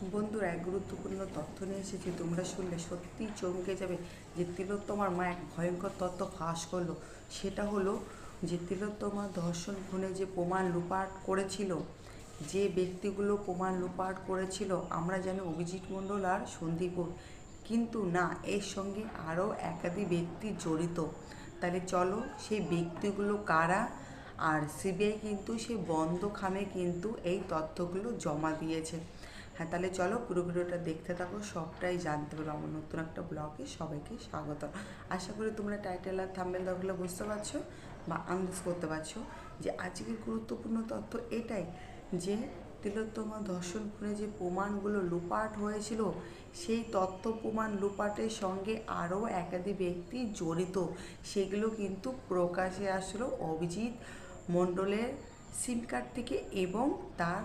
বন্ধুরা, এক গুরুত্বপূর্ণ তথ্য নিয়ে এসেছি। তোমরা শুনলে সত্যিই চমকে যাবে যে তিলোত্তমার মা এক ভয়ঙ্কর তথ্য ফাঁস করল। সেটা হলো যে তিলোত্তমা ধর্ষণ খুনে যে প্রমাণ লুপাট করেছিল, যে ব্যক্তিগুলো প্রমাণ লুপাট করেছিল, আমরা জানি অভিজিৎ মণ্ডল আর সন্দীপ কিন্তু না, এর সঙ্গে আরও একাধিক ব্যক্তি জড়িত। তাহলে চলো, সেই ব্যক্তিগুলো কারা? আর সিবিআই কিন্তু সেই বন্ধ খামে কিন্তু এই তথ্যগুলো জমা দিয়েছে। হ্যাঁ তাহলে চলো পুরো ভিডিওটা দেখতে থাকো, সবটাই জানতে পারব আমার নতুন একটা ব্লগে সবাইকে স্বাগত। আশা করি তোমরা টাইটেল আর থাম্বেল দরগুলো বুঝতে পারছ বা আন্দাজ করতে পারছ যে আজকের গুরুত্বপূর্ণ তথ্য এটাই যে তিলোত্তমা ধর্ষণ যে প্রমাণগুলো লুপাট হয়েছিল, সেই তথ্য প্রমাণ লুপাটের সঙ্গে আরও একাধিক ব্যক্তি জড়িত, সেগুলো কিন্তু প্রকাশে আসলো অভিজিৎ মণ্ডলের সিম কার্ড থেকে এবং তার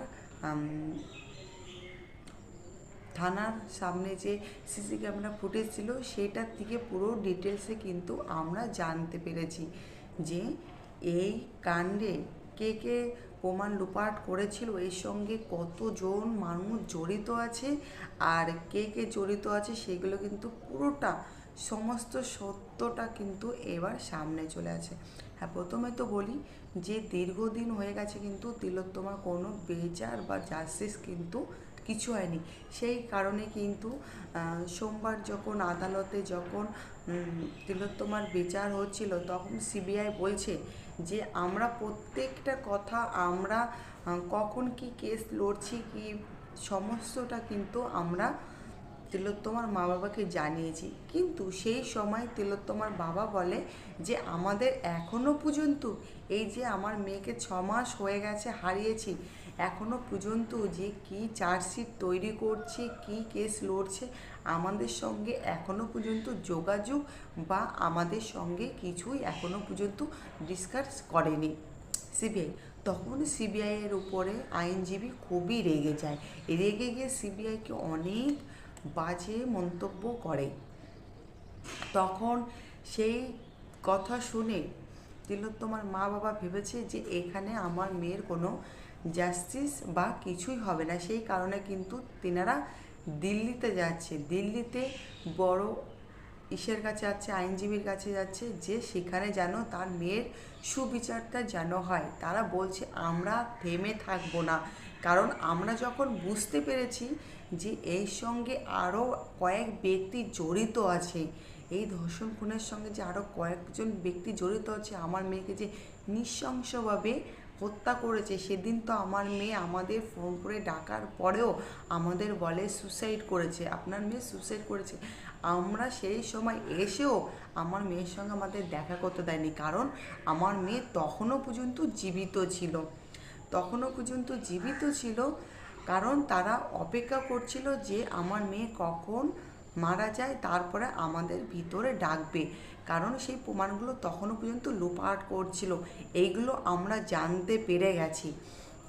থানার সামনে যে সিসি ক্যামেরা ফুটেজ ছিল, সেটার থেকে পুরো ডিটেলসে কিন্তু আমরা জানতে পেরেছি যে এই কাণ্ডে কে কে প্রমাণ লুপাট করেছিল, এর সঙ্গে কতজন মানুষ জড়িত আছে, আর কে কে জড়িত আছে, সেগুলো কিন্তু পুরোটা, সমস্ত সত্যটা কিন্তু এবার সামনে চলে আছে হ্যাঁ প্রথমে তো বলি যে দীর্ঘদিন হয়ে গেছে কিন্তু তিলোত্তমার কোনো বিচার বা জাস্টিস কিন্তু কিছু হয়নি। সেই কারণে কিন্তু সোমবার যখন আদালতে যখন তিলোত্তমার বিচার হচ্ছিল, তখন সিবিআই বলছে যে, আমরা প্রত্যেকটা কথা, আমরা কখন কি কেস লড়ছি, কি সমস্তটা কিন্তু আমরা তিলোত্তমার মা বাবাকে জানিয়েছি। কিন্তু সেই সময় তিলোত্তমার বাবা বলে যে, আমাদের এখনও পর্যন্ত এই যে, আমার মেয়েকে ছ মাস হয়ে গেছে হারিয়েছি এখনও পর্যন্ত যে কি চার্জশিট তৈরি করছে, কি কেস লড়ছে, আমাদের সঙ্গে এখনও পর্যন্ত যোগাযোগ বা আমাদের সঙ্গে কিছুই এখনও পর্যন্ত ডিসকাস করেনি। সিবিআই তখন সিবিআইয়ের উপরে আইনজীবী খুবই রেগে যায়। রেগে গিয়ে সিবিআইকে অনেক বাজে মন্তব্য করে। তখন সেই কথা শুনে তিলোত্তমার মা বাবা ভেবেছে যে এখানে আমার মেয়ের কোনো জাস্টিস বা কিছুই হবে না। সেই কারণে কিন্তু তিনারা দিল্লিতে যাচ্ছে। দিল্লিতে বড় ইসের কাছে যাচ্ছে, আইনজীবীর কাছে যাচ্ছে যে সেখানে যেন তার মেয়ের সুবিচারটা যেন হয়। তারা বলছে, আমরা থেমে থাকব না। কারণ আমরা যখন বুঝতে পেরেছি যে এর সঙ্গে আরও কয়েক ব্যক্তি জড়িত আছে, এই ধর্ষণ খুনের সঙ্গে যে আরও কয়েকজন ব্যক্তি জড়িত আছে, আমার মেয়েকে যে নৃশংসভাবে হত্যা করেছে। সেদিন তো আমার মেয়ে আমাদের ফোন করে ডাকার পরেও আমাদের বলে সুসাইড করেছে। আপনার মেয়ে সুসাইড করেছে। আমরা সেই সময় এসেও আমার মেয়ের সঙ্গে আমাদের দেখা করতে দেয়নি। কারণ আমার মেয়ে তখনও পর্যন্ত জীবিত ছিল। তখনও পর্যন্ত জীবিত ছিল। কারণ তারা অপেক্ষা করছিল যে আমার মেয়ে কখন মারা যায়, তারপরে আমাদের ভিতরে ডাকবে। কারণ সেই প্রমাণগুলো তখনও পর্যন্ত লোপাট করছিল। এইগুলো আমরা জানতে পেরে গেছি।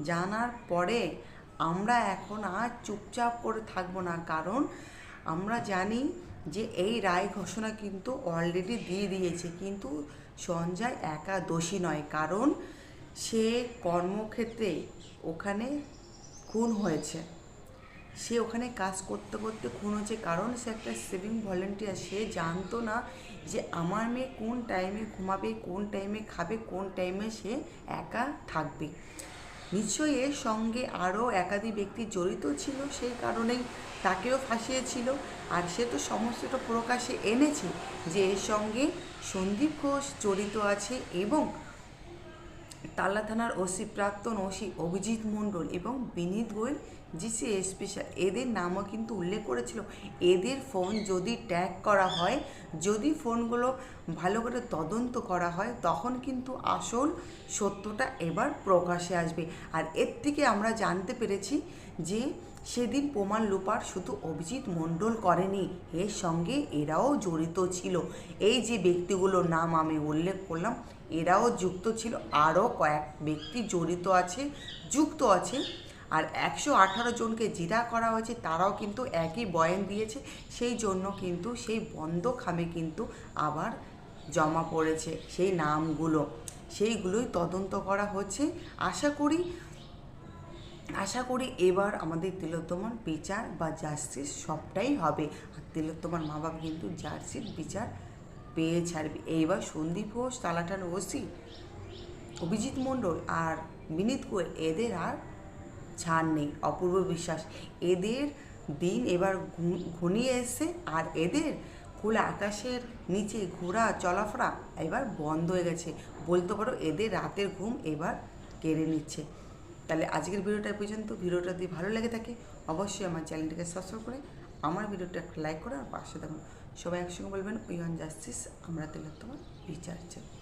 জানার পরে আমরা এখন আর চুপচাপ করে থাকব না। কারণ আমরা জানি যে এই রায় ঘোষণা কিন্তু অলরেডি দিয়ে দিয়েছে। কিন্তু সঞ্জয় একা দোষী নয়। কারণ সে কর্মক্ষেত্রে ওখানে খুন হয়েছে। সে ওখানে কাজ করতে করতে খুন হচ্ছে কারণ সে একটা সেভিং ভলেন্টিয়ার সে জানতো না যে আমার মেয়ে কোন টাইমে ঘুমাবে, কোন টাইমে খাবে, কোন টাইমে সে একা থাকবে। নিশ্চয়ই এর সঙ্গে আরও একাধিক ব্যক্তি জড়িত ছিল, সেই কারণেই তাকেও ফাঁসিয়েছিল। আর সে তো সমস্তটা প্রকাশে এনেছে যে এর সঙ্গে সন্দীপ ঘোষ জড়িত আছে এবং তালা থানার ওসি প্রাক্তন ওসি অভিজিৎ মণ্ডল এবং বিনীত গোয়েল জিসি স্পেশাল এদের নামও কিন্তু উল্লেখ করেছিল। এদের ফোন যদি ট্যাগ করা হয়, যদি ফোনগুলো ভালো করে তদন্ত করা হয়, তখন কিন্তু আসল সত্যটা এবার প্রকাশে আসবে। আর এর থেকে আমরা জানতে পেরেছি যে সেদিন প্রমাণ লোপার শুধু অভিজিৎ মণ্ডল করেনি, এর সঙ্গে এরাও জড়িত ছিল। এই যে ব্যক্তিগুলোর নাম আমি উল্লেখ করলাম এরাও যুক্ত ছিল, আরও কয়েক ব্যক্তি জড়িত আছে, যুক্ত আছে। আর একশো আঠারো জনকে জিরা করা হয়েছে, তারাও কিন্তু একই বয়ান দিয়েছে। সেই জন্য কিন্তু সেই বন্ধ খামে কিন্তু আবার জমা পড়েছে সেই নামগুলো। সেইগুলোই তদন্ত করা হচ্ছে। আশা করি আশা করি এবার আমাদের তিলোত্তমার বিচার বা জাস্টিস সবটাই হবে। আর তিলোত্তমার মা বাবা কিন্তু জার্সির বিচার পেয়ে ছাড়বে। এইবার সন্দীপ ঘোষ তালাটান ওসি অভিজিৎ মণ্ডল আর বিনীত গোয়েল এদের আর ছাড় নেই, অপূর্ব বিশ্বাস। এদের দিন এবার ঘনিয়ে এসছে আর এদের খোলা আকাশের নিচে ঘোরা, চলাফেরা এবার বন্ধ হয়ে গেছে। বলতে পারো এদের রাতের ঘুম এবার কেড়ে নিচ্ছে। তাহলে আজকের ভিডিওটা পর্যন্ত। ভিডিওটা যদি ভালো লেগে থাকে, অবশ্যই আমার চ্যানেলটিকে সাবস্ক্রাইব করে আমার ভিডিওটা একটা লাইক করে আর পাশে থাকুন। সবাই একসঙ্গে বলবেন উই অন জাস্টিস আমরা তেলের তোমার বিচার চাই